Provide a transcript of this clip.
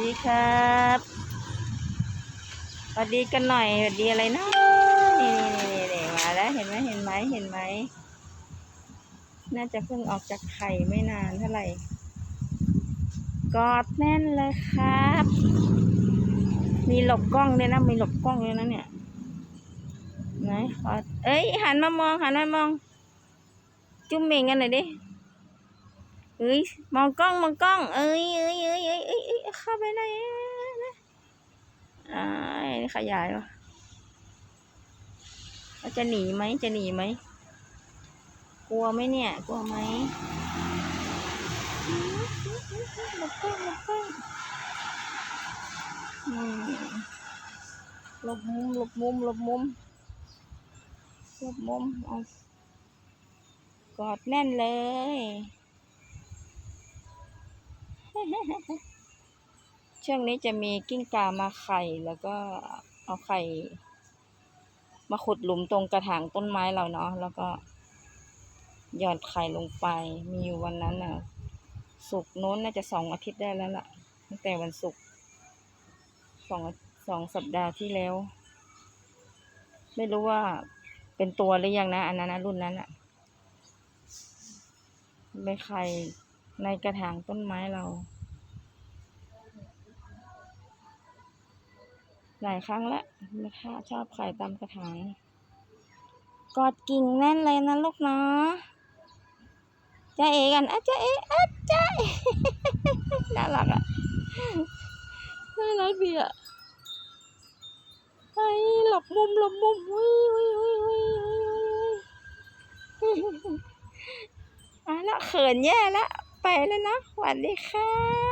ดีครับสวัสดีกันหน่อยสวัสดีอะไรนะนี่นี่นี่มาแล้วเห็นไหมเห็นไหมเห็นไหม น่าจะเพิ่งออกจากไข่ไม่นานเท่าไหร่ กอดแน่นเลยครับ มีหลบกล้องด้วยนะ มีหลบกล้องด้วยนะเนี่ยไหนขอเอ้ย หันมามองหันมามอง จุ่มเมงกันหน่อยดิเอ้ย มองกล้อง มองกล้อง เอ้ยเอ้ยเอ้ยเอ้ย เข้าไปหนนะอ้าขยายวะแล้วจะหนีไหมจะหนีไหม กลัวไหมเนี่ย กลัวไหมหลบกล้องหลบกล้องอืมหลบมุมหลบมุมหลบมุมหลบมุมเอากอดแน่นเลย ช่วงนี้จะมีกิ้งก่ามาไข่ แล้วก็เอาไข่ มาขุดหลุมตรงกระถางต้นไม้เราเนาะแล้วก็หยอนไข่ลงไป มีอยู่วันนั้นน่ะสุกโน้นน่าจะสองอาทิตย์ได้แล้วล่ะ ตั้งแต่วันศุกร์สองสองสัปดาห์ที่แล้ว ไม่รู้ว่าเป็นตัวหรือยังนะ อันนั้นนะรุ่นนั้นอะเป็นไข่ในกระถางต้นไม้เรา หลายครั้งแล้วนะคะชอบไข่ตามกระถางกอดกิ่งแน่นเลยนะลูกเนาะจ้าเอกันอะจ้าเออะจ้าเอน่ารักอะน่ารักดีอะไอ้หลบมุมหลบมุมวิววิววิววิวิอะละเขินแย่ละไปแล้วนะสวัสดีครับ